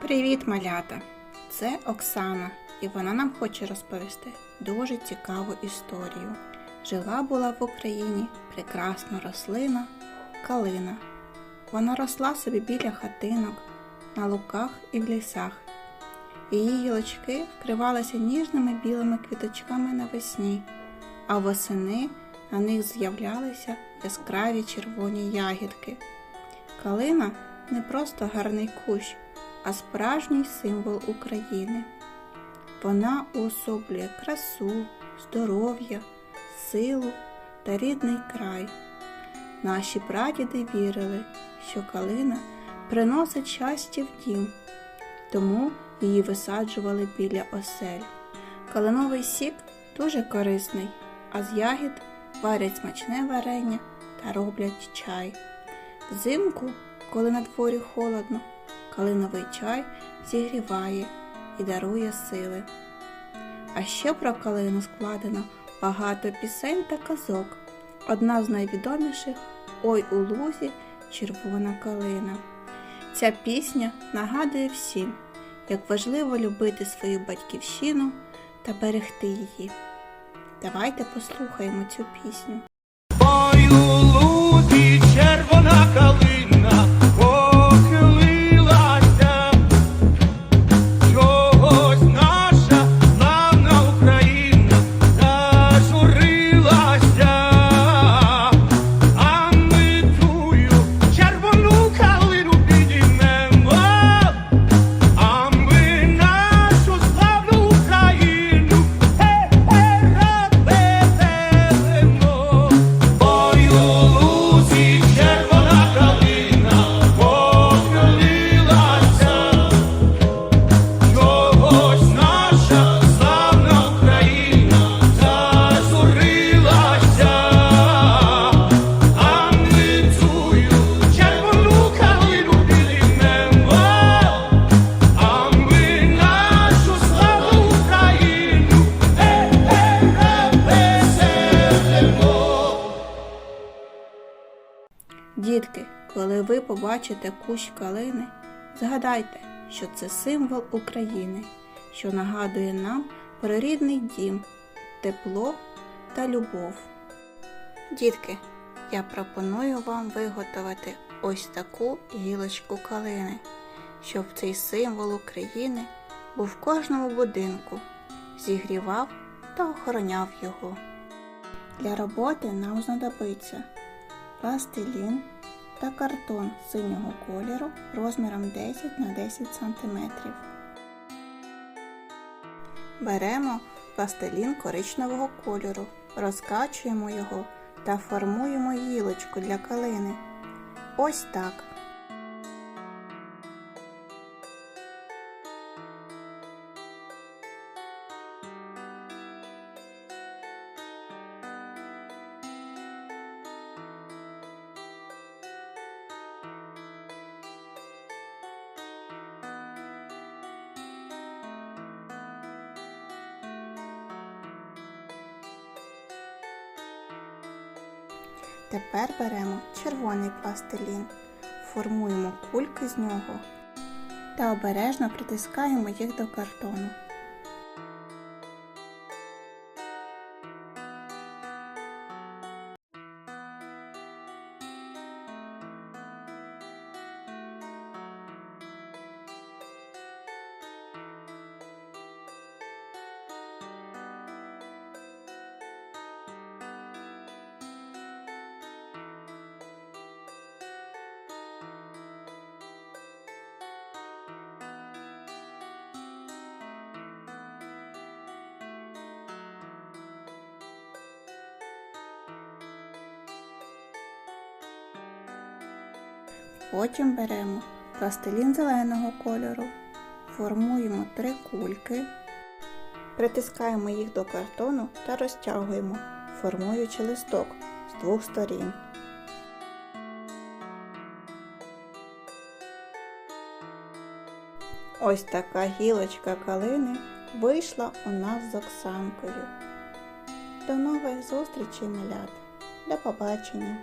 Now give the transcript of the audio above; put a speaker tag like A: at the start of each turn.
A: Привіт, малята! Це Оксана, і вона нам хоче розповісти дуже цікаву історію. Жила була в Україні прекрасна рослина калина. Вона росла собі біля хатинок, на луках і в лісах. Її гілочки вкривалися ніжними білими квіточками навесні, а восени на них з'являлися яскраві червоні ягідки. Калина не просто гарний кущ, а справжній символ України. Вона уособлює красу, здоров'я, силу та рідний край. Наші прадіди вірили, що калина приносить щастя в дім, тому її висаджували біля осель. Калиновий сік дуже корисний, а з ягід варять смачне варення та роблять чай. Взимку, коли на дворі холодно, калиновий чай зігріває і дарує сили. А ще про калину складено багато пісень та казок. Одна з найвідоміших Ой у лузі червона калина. Ця пісня нагадує всім, як важливо любити свою батьківщину та берегти її. Давайте послухаємо цю пісню.
B: Ой, у лузі червона калина
A: коли ви побачите кущ калини, згадайте, що це символ України, що нагадує нам про рідний дім, тепло та любов. Дітки, я пропоную вам виготовити ось таку гілочку калини, щоб цей символ України був в кожному будинку, зігрівав та охороняв його. Для роботи нам знадобиться пластилін та картон синього кольору розміром 10 на 10 см. Беремо пластилін коричневого кольору, розкачуємо його та формуємо гілочку для калини. Ось так. Тепер беремо червоний пластилін, формуємо кульки з нього та обережно притискаємо їх до картону. Потім беремо пластилін зеленого кольору, формуємо три кульки, притискаємо їх до картону та розтягуємо, формуючи листок з двох сторін. Ось така гілочка калини вийшла у нас з Оксанкою. До нових зустрічей, малят. До побачення!